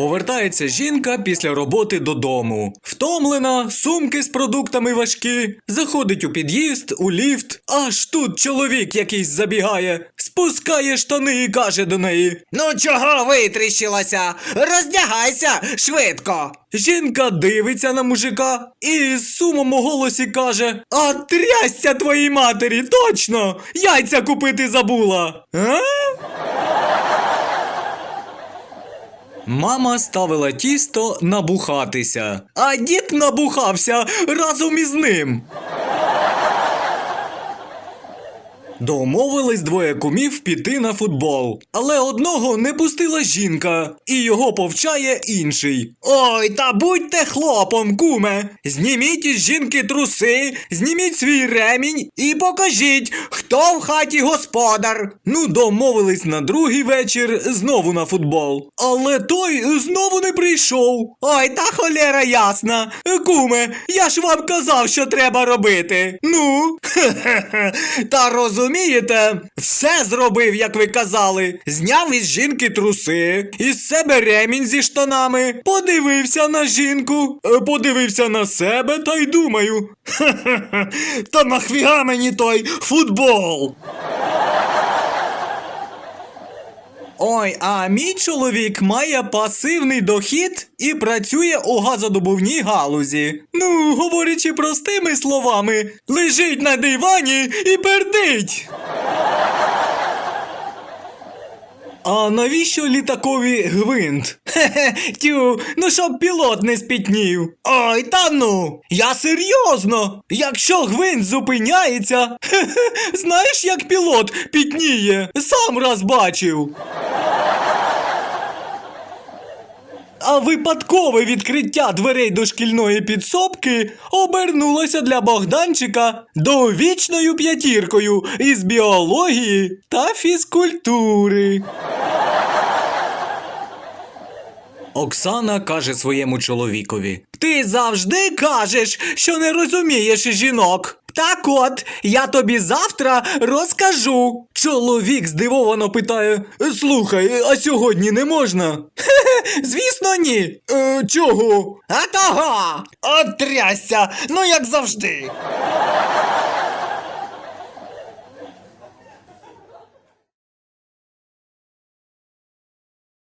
Повертається жінка після роботи додому. Втомлена, сумки з продуктами важкі. Заходить у під'їзд, у ліфт. Аж тут чоловік якийсь забігає, спускає штани і каже до неї: Ну чого витріщилася? Роздягайся швидко. Жінка дивиться на мужика і з сумом у голосі каже: А трясся твоїй матері, точно! Яйця купити забула. А? Мама ставила тісто набухатися, а дід набухався разом із ним. Домовились двоє кумів піти на футбол, але одного не пустила жінка, і його повчає інший. Ой, та будьте хлопом, куме! Зніміть із жінки труси, зніміть свій ремінь і покажіть, хто в хаті господар. Ну, домовились на другий вечір знову на футбол. Але той знову не прийшов. Ой, та холера ясна. Куме, я ж вам казав, що треба робити. Ну, хе-хе-хе. Та розумієте, все зробив, як ви казали. Зняв із жінки труси, із себе ремінь зі штанами, подивився на жінку, е, подивився на себе та й думаю. Хе-хе-хе. Та нахвіга мені той футбол. Ой, а мій чоловік має пасивний дохід і працює у газодобувній галузі. Ну, говорячи простими словами, лежить на дивані і пердить. А навіщо літакові гвинт? Хе-хе, тю, ну щоб пілот не спітнів. Ой, та ну, я серйозно. Якщо гвинт зупиняється, хе-хе, знаєш, як пілот пітніє? Сам раз бачив. А випадкове відкриття дверей до шкільної підсобки обернулося для Богданчика довічною п'ятіркою із біології та фізкультури. Оксана каже своєму чоловікові: Ти завжди кажеш, що не розумієш жінок. Так от, я тобі завтра розкажу. Чоловік здивовано питає: Слухай, а сьогодні не можна? Звісно, ні. Е, чого? А того! От ну як завжди.